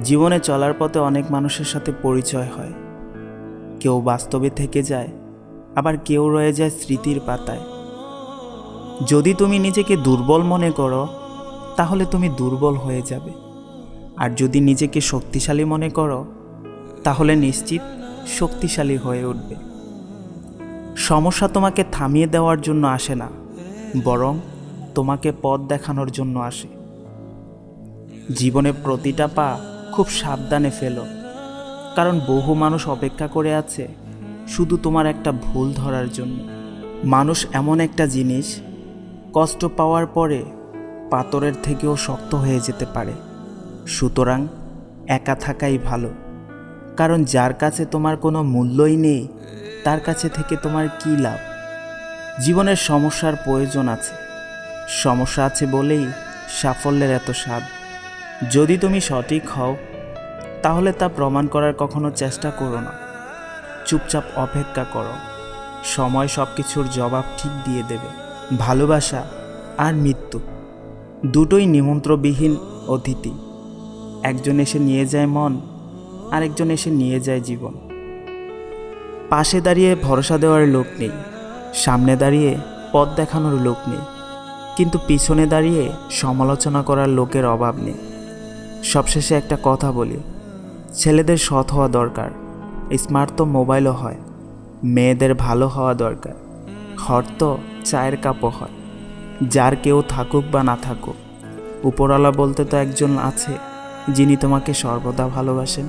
জীবনে চলার পথে অনেক মানুষের সাথে পরিচয় হয়। কেউ বাস্তবে থেকে যায়, আবার কেউ রয়ে যায় স্মৃতির পাতায়। যদি তুমি নিজেকে দুর্বল মনে করো, তাহলে তুমি দুর্বল হয়ে যাবে। আর যদি নিজেকে শক্তিশালী মনে করো, তাহলে নিশ্চিত শক্তিশালী হয়ে উঠবে। সমস্যা তোমাকে থামিয়ে দেওয়ার জন্য আসে না, বরং তোমাকে পথ দেখানোর জন্য আসে। জীবনে প্রতিটা পা খুব সাবধানে ফেলো। কারণ বহু মানুষ অপেক্ষা করে আছে শুধু তোমার একটা ভুল ধরার জন্য। মানুষ এমন একটা জিনিস কষ্ট পাওয়ার পরে পাথরের থেকেও শক্ত হয়ে যেতে পারে। সুতরাং একা থাকাই ভালো। কারণ যার কাছে তোমার কোনো মূল্যই নেই, তার কাছে থেকে তোমার কী লাভ? জীবনের সমস্যার প্রয়োজন আছে। সমস্যা আছে বলেই সাফল্যের এত স্বাদ। যদি তুমি সঠিক হও, তাহলে তা প্রমাণ করার কখনো চেষ্টা করো না। চুপচাপ অপেক্ষা করো। সময় সব কিছুর জবাব ঠিক দিয়ে দেবে। ভালোবাসা আর মৃত্যু দুটোই নিমন্ত্রবিহীন অতিথি। একজন এসে নিয়ে যায় মন, আরেকজন এসে নিয়ে যায় জীবন। পাশে দাঁড়িয়ে ভরসা দেওয়ার লোক নেই, সামনে দাঁড়িয়ে পথ দেখানোর লোক নেই, কিন্তু পিছনে দাঁড়িয়ে সমালোচনা করার লোকের অভাব নেই। সবশেষে একটা কথা বলি। ছেলেদের সৎ হওয়া দরকার স্মার্ট তো মোবাইলও হয়। মেয়েদের ভালো হওয়া দরকার হর তো চায়ের কাপও হয়। যার কেউ থাকুক বা না থাকুক, উপরওয়ালা বলতে তো একজন আছে, যিনি তোমাকে সর্বদা ভালোবাসেন।